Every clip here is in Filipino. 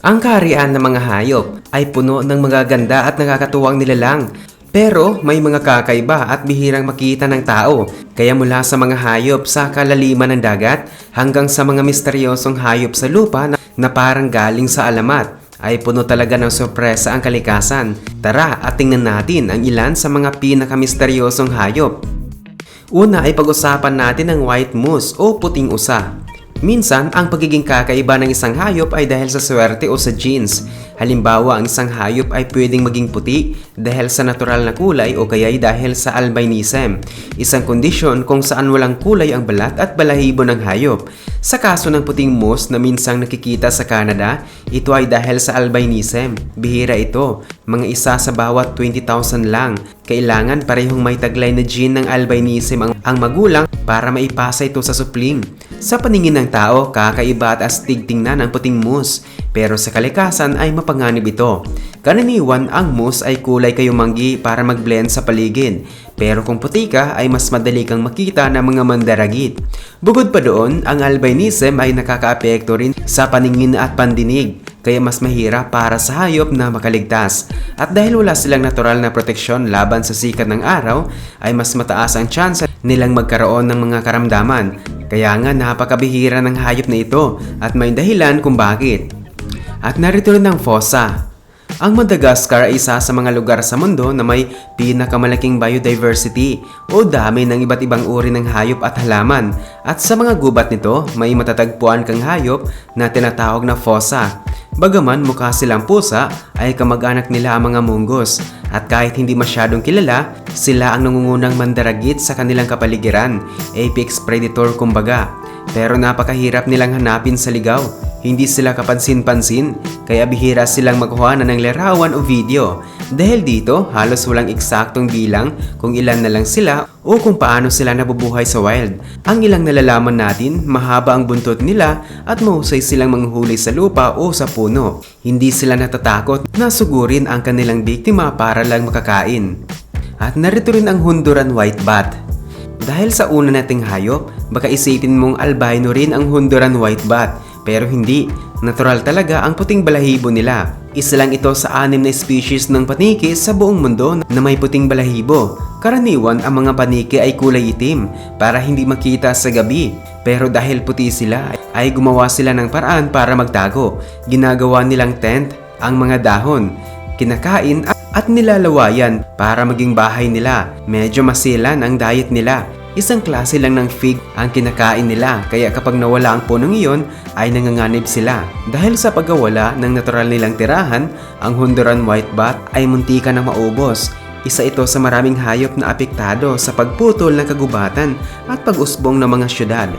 Ang kaharian ng mga hayop ay puno ng magaganda at nakakatuwang nilalang. Pero may mga kakaiba at bihirang makita ng tao. Kaya mula sa mga hayop sa kalaliman ng dagat hanggang sa mga misteryosong hayop sa lupa na, na parang galing sa alamat ay puno talaga ng sorpresa ang kalikasan. Tara at tingnan natin ang ilan sa mga pinakamisteryosong hayop. Una ay pag-usapan natin ang white moose o puting usa. Minsan, ang pagiging kakaiba ng isang hayop ay dahil sa swerte o sa genes. Halimbawa, ang isang hayop ay pwedeng maging puti dahil sa natural na kulay o kaya'y dahil sa albinism, isang kondisyon kung saan walang kulay ang balat at balahibo ng hayop. Sa kaso ng puting moose na minsang nakikita sa Canada, ito ay dahil sa albinism. Bihira ito, mga isa sa bawat 20,000 lang. Kailangan parehong may taglay na gene ng albinism ang, ang magulang para maipasa ito sa supling. Sa paningin ng tao, kakaiba at astig tingnan ang puting moose, pero sa kalikasan ay mapanganib ito. Karaniwan, ang moose ay kulay kayumanggi para mag-blend sa paligid, pero kung puti ka ay mas madali kang makita ng mga mandaragit. Bukod pa doon, ang albinism ay nakakaapekto rin sa paningin at pandinig, kaya mas mahirap para sa hayop na makaligtas. At dahil wala silang natural na proteksyon laban sa sikat ng araw, ay mas mataas ang chance nilang magkaroon ng mga karamdaman. Kaya nga napakabihira ng hayop na ito at may dahilan kung bakit. At narito rin ang fossa. Ang Madagascar ay isa sa mga lugar sa mundo na may pinakamalaking biodiversity o dami ng iba't ibang uri ng hayop at halaman. At sa mga gubat nito, may matatagpuan kang hayop na tinatawag na fossa. Bagaman mukha silang pusa, ay kamag-anak nila ang mga munggos. At kahit hindi masyadong kilala, sila ang nangungunang mandaragit sa kanilang kapaligiran, apex predator kumbaga. Pero napakahirap nilang hanapin sa ligaw. Hindi sila kapansin-pansin, kaya bihira silang magkuha na ng larawan o video. Dahil dito, halos walang eksaktong bilang kung ilan na lang sila o kung paano sila nabubuhay sa wild. Ang ilang nalalaman natin, mahaba ang buntot nila at mahusay silang manghuli sa lupa o sa puno. Hindi sila natatakot na sugurin ang kanilang biktima para lang makakain. At narito rin ang Honduran White Bat. Dahil sa una nating hayop, baka isipin mong albino rin ang Honduran White Bat. Pero hindi, natural talaga ang puting balahibo nila. Isa lang ito sa anim na species ng paniki sa buong mundo na may puting balahibo. Karaniwan ang mga paniki ay kulay itim para hindi makita sa gabi. Pero dahil puti sila, ay gumawa sila ng paraan para magtago. Ginagawa nilang tent ang mga dahon. Kinakain at nilalawayan para maging bahay nila. Medyo masilan ang diet nila. Isang klase lang ng fig ang kinakain nila kaya kapag nawala ang punong iyon ay nanganganib sila. Dahil sa pagkawala ng natural nilang tirahan, ang Honduran White Bat ay muntika na maubos. Isa ito sa maraming hayop na apektado sa pagputol ng kagubatan at pag-usbong ng mga syudad.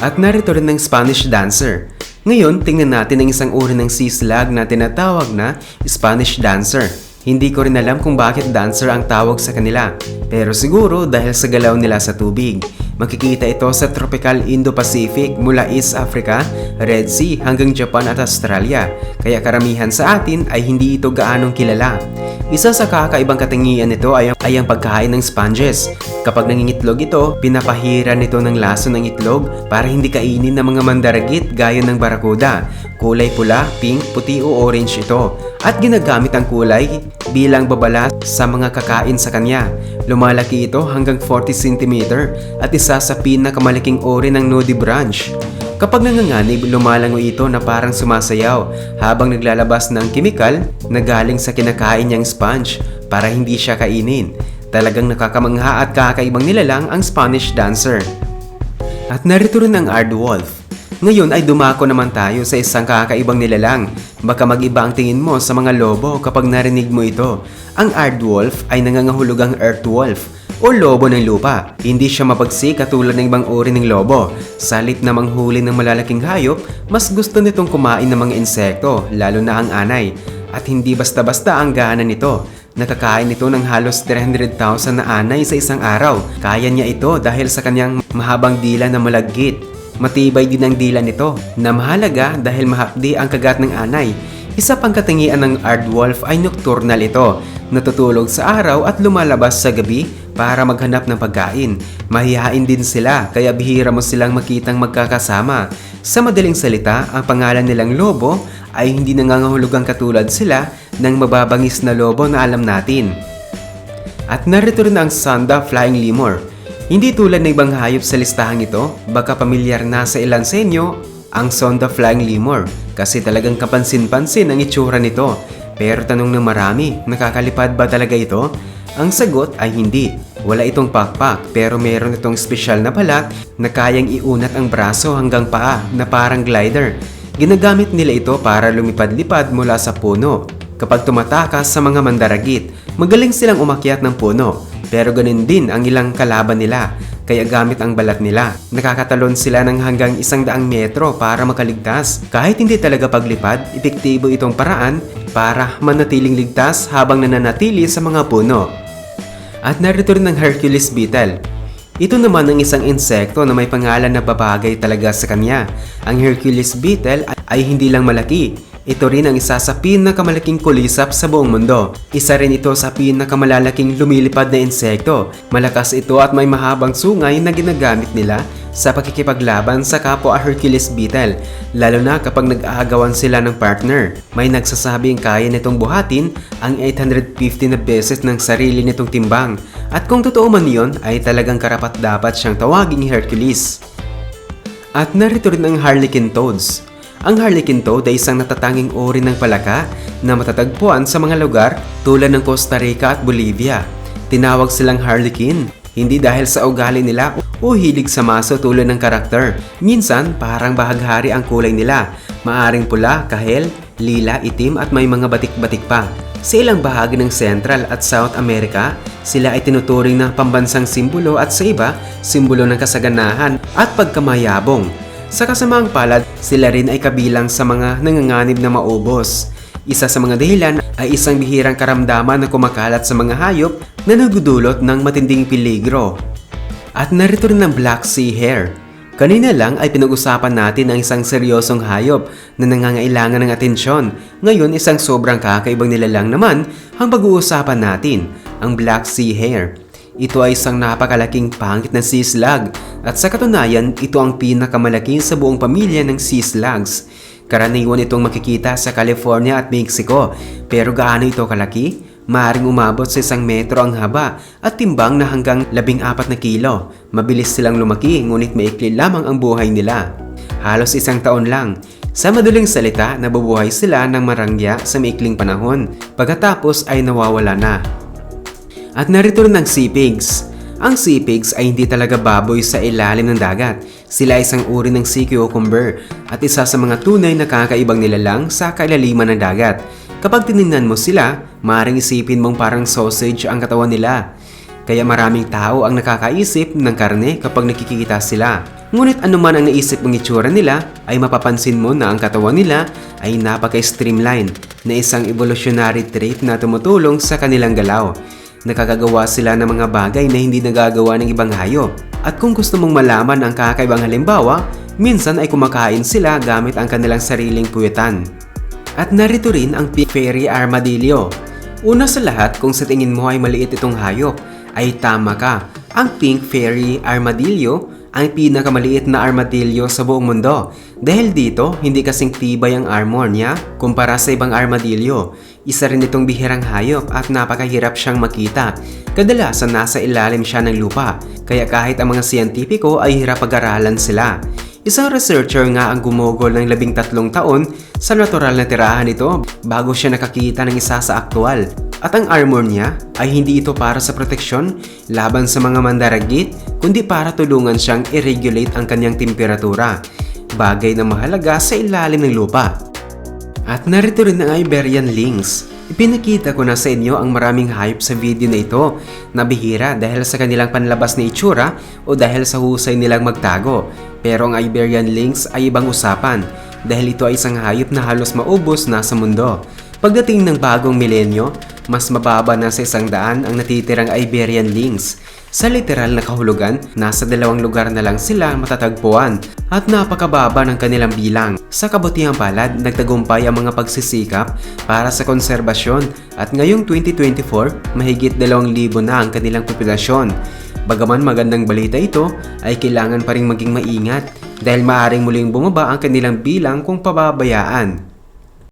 At narito rin ng Spanish Dancer. Ngayon, tingnan natin ang isang uri ng sea slug na tinatawag na Spanish Dancer. Hindi ko rin alam kung bakit dancer ang tawag sa kanila. Pero siguro dahil sa galaw nila sa tubig. Makikita ito sa tropical Indo-Pacific mula East Africa, Red Sea hanggang Japan at Australia. Kaya karamihan sa atin ay hindi ito gaanong kilala. Isa sa kakaibang katangian nito ay ang, ay ang pagkain ng sponges. Kapag nangingitlog ito, pinapahira nito ng laso ng itlog para hindi kainin ng mga mandaragit gaya ng barakuda. Kulay pula, pink, puti o orange ito. At ginagamit ang kulay bilang babala sa mga kakain sa kanya. Lumalaki ito hanggang 40 cm at isa sa pinakamalaking uri ng nudibranch. Kapag nanganganib, lumalangoy ito na parang sumasayaw habang naglalabas ng kimikal na galing sa kinakain niyang sponge para hindi siya kainin. Talagang nakakamangha at kakaibang nilalang ang Spanish dancer. At narito rin ang Aardwolf. Ngayon ay dumako naman tayo sa isang kakaibang nilalang. Baka mag-iba ang tingin mo sa mga lobo kapag narinig mo ito. Ang Aardwolf ay nangangahulugang Earthwolf o lobo ng lupa. Hindi siya mapagsik katulad ng ibang uri ng lobo. Salit na manghuli ng malalaking hayop, mas gusto nitong kumain ng mga insekto, lalo na ang anay. At hindi basta-basta ang gana nito. Nakakain ito ng halos 300,000 na anay sa isang araw. Kaya niya ito dahil sa kanyang mahabang dila na malagkit. Matibay din ang dila nito na mahalaga dahil mahapdi ang kagat ng anay. Isa pang katangian ng aardwolf ay nocturnal ito. Natutulog sa araw at lumalabas sa gabi para maghanap ng pagkain. Mahihain din sila kaya bihira mo silang makitang magkakasama. Sa madaling salita, ang pangalan nilang lobo ay hindi nangangahulugang katulad sila ng mababangis na lobo na alam natin. At narito rin ang Sanda Flying Lemur. Hindi tulad ng ibang hayop sa listahang ito, baka pamilyar na sa ilan sa inyo ang Sonda Flying Lemur kasi talagang kapansin-pansin ang itsura nito. Pero tanong ng marami, nakakalipad ba talaga ito? Ang sagot ay hindi. Wala itong pakpak pero meron itong espesyal na balat na kayang iunat ang braso hanggang paa na parang glider. Ginagamit nila ito para lumipad-lipad mula sa puno. Kapag tumatakas sa mga mandaragit, magaling silang umakyat ng puno. Pero ganun din ang ilang kalaban nila, kaya gamit ang balat nila. Nakakatalon sila ng hanggang isang daang metro para makaligtas. Kahit hindi talaga paglipad, epektibo itong paraan para manatiling ligtas habang nananatili sa mga puno. At narito rin ang Hercules beetle. Ito naman ang isang insekto na may pangalan na babagay talaga sa kanya. Ang Hercules beetle ay hindi lang malaki, ito rin ang isa sa pinakamalaking kulisap sa buong mundo. Isa rin ito sa pinakamalalaking lumilipad na insekto. Malakas ito at may mahabang sungay na ginagamit nila sa pakikipaglaban sa kapwa Hercules beetle, lalo na kapag nag-aagawan sila ng partner. May nagsasabing kaya nitong buhatin ang 850 na beses ng sarili nitong timbang. At kung totoo man yon ay talagang karapat dapat siyang tawaging Hercules. At narito rin ang Harlequin Toads. Ang Harlequin Toad ay isang natatanging uri ng palaka na matatagpuan sa mga lugar tulad ng Costa Rica at Bolivia. Tinawag silang Harlequin, hindi dahil sa ugali nila o hilig sa maso tulad ng karakter. Minsan, parang bahaghari ang kulay nila. Maaring pula, kahel, lila, itim at may mga batik-batik pa. Sa ilang bahagi ng Central at South America, sila ay tinuturing na pambansang simbolo at sa iba, simbolo ng kasaganahan at pagkamayabong. Sa kasamaang palad, sila rin ay kabilang sa mga nanganganib na maubos. Isa sa mga dahilan ay isang bihirang karamdaman na kumakalat sa mga hayop na nagdudulot ng matinding peligro. At narito rin ang Black Sea Hare. Kanina lang ay pinag-usapan natin ang isang seryosong hayop na nangangailangan ng atensyon. Ngayon isang sobrang kakaibang nilalang naman ang pag-uusapan natin, ang Black Sea Hare. Ito ay isang napakalaking pangit na sea slug at sa katunayan ito ang pinakamalaki sa buong pamilya ng sea slugs. Karaniwan itong makikita sa California at Mexico pero gaano ito kalaki? Maaring umabot sa isang metro ang haba at timbang na hanggang 14 na kilo. Mabilis silang lumaki ngunit maikli lamang ang buhay nila. Halos isang taon lang. Sa madaling salita, nabubuhay sila ng marangya sa maikling panahon. Pagkatapos ay nawawala na. At narito rin ang sea pigs. Ang sea pigs ay hindi talaga baboy sa ilalim ng dagat. Sila ay isang uri ng sea cucumber at isa sa mga tunay na kakaibang nilalang sa kailaliman ng dagat. Kapag tinignan mo sila, maaaring isipin mong parang sausage ang katawan nila. Kaya maraming tao ang nakakaisip ng karne kapag nakikita sila. Ngunit anuman ang naisip mong itsura nila, ay mapapansin mo na ang katawan nila ay napaka-streamline na isang evolutionary trait na tumutulong sa kanilang galaw. Nakakagawa sila ng mga bagay na hindi nagagawa ng ibang hayop. At kung gusto mong malaman ang kakaibang halimbawa, minsan ay kumakain sila gamit ang kanilang sariling puwetan. At narito rin ang pink fairy armadillo. Una sa lahat, kung sa tingin mo ay maliit itong hayop, ay tama ka. Ang pink fairy armadillo ang pinakamaliit na armadillo sa buong mundo. Dahil dito, hindi kasing tibay ang armor niya kumpara sa ibang armadillo. Isa rin itong bihirang hayop at napakahirap siyang makita. Kadalasan nasa ilalim siya ng lupa, kaya kahit ang mga siyentipiko ay hirap pag-aralan sila. Isang researcher nga ang gumugol ng labing tatlong taon sa natural na tirahan nito bago siya nakakita ng isa sa aktwal. At ang armor niya ay hindi ito para sa proteksyon laban sa mga mandaragit, kundi para tulungan siyang i-regulate ang kanyang temperatura. Bagay na mahalaga sa ilalim ng lupa. At narito rin ang Iberian Lynx. Ipinakita ko na sa inyo ang maraming hype sa video na ito na bihira dahil sa kanilang panlabas na itsura o dahil sa husay nilang magtago. Pero ang Iberian Lynx ay ibang usapan dahil ito ay isang hayop na halos maubos na sa mundo. Pagdating ng bagong milenyo, mas mababa na sa isang daan ang natitirang Iberian Lynx. Sa literal na kahulugan, nasa dalawang lugar na lang sila matatagpuan at napakababa ng kanilang bilang. Sa kabutihang palad, nagtagumpay ang mga pagsisikap para sa konserbasyon at ngayong 2024, mahigit 2,000 na ang kanilang populasyon. Bagaman magandang balita ito, ay kailangan pa rin maging maingat dahil maaaring muling bumaba ang kanilang bilang kung pababayaan.